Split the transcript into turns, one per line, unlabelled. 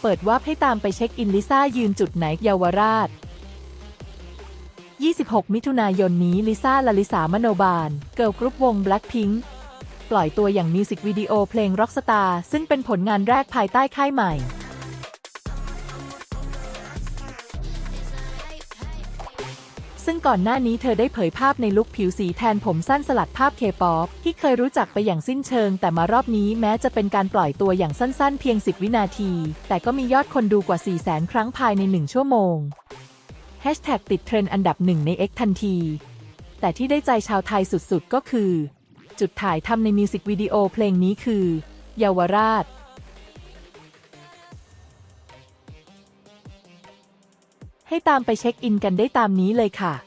เปิดวาร์ปให้ตามไปเช็คอินลิซ่ายืนจุดไหนเยาวราช 26 มิถุนายนนี้ลิซ่าลลิสามโนบาล เกิร์ลกรุ๊ปวง Blackpink ปล่อยตัวอย่างมิวสิกวิดีโอเพลง Rockstar ซึ่งเป็นผลงานแรกภายใต้ค่ายใหม่ ซึ่งก่อนหน้านี้เธอได้เผยภาพในลุคผิวสีแทนผมสั้นสลัดภาพเคป๊อปที่เคยรู้จักไปอย่างสิ้นเชิง แต่มารอบนี้แม้จะเป็นการปล่อยตัวอย่างสั้นๆ เพียง 10 วินาที แต่ก็มียอดคนดูกว่า 4 0 0 0 0 0ครั้งภายใน 1 ชั่วโมงแฮชแท็กติดเทรนด์อันดับหนึ่งใน X ทันที แต่ที่ได้ใจชาวไทยสุดๆ ก็คือ จุดถ่ายทำในมิวสิกวิดีโอเพลงนี้คือ เยาวราช ให้ตามไปเช็คอินกันได้ตามนี้เลยค่ะ